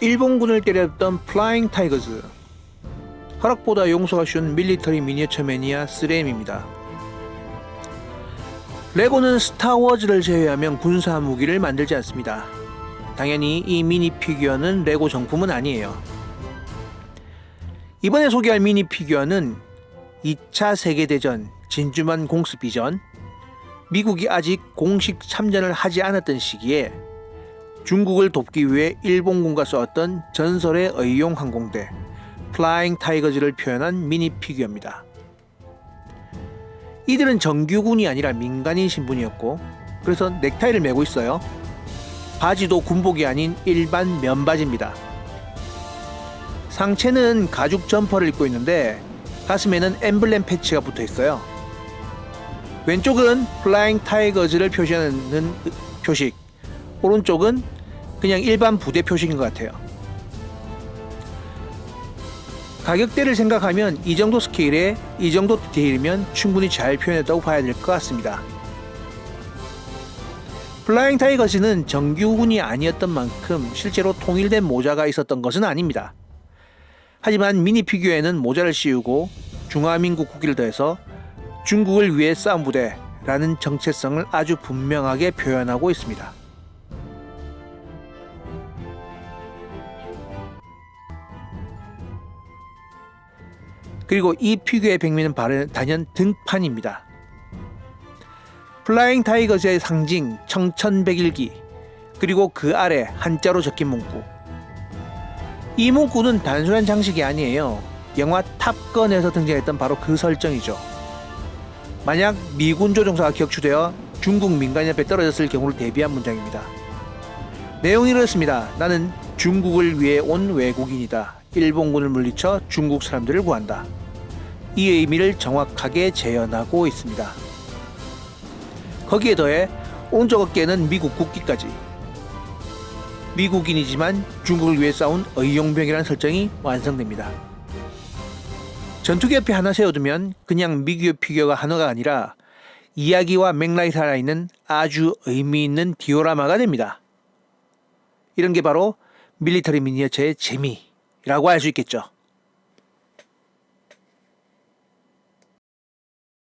일본군을 때렸던 플라잉 타이거즈 허락보다 용서가 쉬운 밀리터리 미니어처 매니아 3M입니다. 레고는 스타워즈를 제외하면 군사 무기를 만들지 않습니다. 당연히 이 미니 피규어는 레고 정품은 아니에요. 이번에 소개할 미니 피규어는 2차 세계대전 진주만 공습 이전 미국이 아직 공식 참전을 하지 않았던 시기에 중국을 돕기 위해 일본군과 싸웠던 전설의 의용 항공대 플라잉 타이거즈를 표현한 미니 피규어입니다. 이들은 정규군이 아니라 민간인 신분이었고 그래서 넥타이를 메고 있어요. 바지도 군복이 아닌 일반 면바지입니다. 상체는 가죽 점퍼를 입고 있는데 가슴에는 엠블렘 패치가 붙어 있어요. 왼쪽은 플라잉 타이거즈를 표시하는 표식, 오른쪽은 그냥 일반 부대 표식인 것 같아요. 가격대를 생각하면 이 정도 스케일에 이 정도 디테일이면 충분히 잘 표현했다고 봐야 될 것 같습니다. 플라잉 타이거즈는 정규군이 아니었던 만큼 실제로 통일된 모자가 있었던 것은 아닙니다. 하지만 미니 피규어에는 모자를 씌우고 중화민국 국기를 더해서 중국을 위해 싸운 부대라는 정체성을 아주 분명하게 표현하고 있습니다. 그리고 이 피규어의 백미는 바로 단연 등판입니다. 플라잉 타이거즈의 상징 청천백일기 그리고 그 아래 한자로 적힌 문구 이 문구는 단순한 장식이 아니에요. 영화 탑건에서 등장했던 바로 그 설정이죠. 만약 미군 조종사가 격추되어 중국 민간인 앞에 떨어졌을 경우를 대비한 문장입니다. 내용이 이렇습니다. 나는 중국을 위해 온 외국인이다. 일본군을 물리쳐 중국 사람들을 구한다. 이 의미를 정확하게 재현하고 있습니다. 거기에 더해 오른쪽 어깨는 미국 국기까지. 미국인이지만 중국을 위해 싸운 의용병이라는 설정이 완성됩니다. 전투기 옆에 하나 세워두면 그냥 미규어 피규어가 하나가 아니라 이야기와 맥락이 살아있는 아주 의미 있는 디오라마가 됩니다. 이런 게 바로 밀리터리 미니어처의 재미 라고 할 수 있겠죠.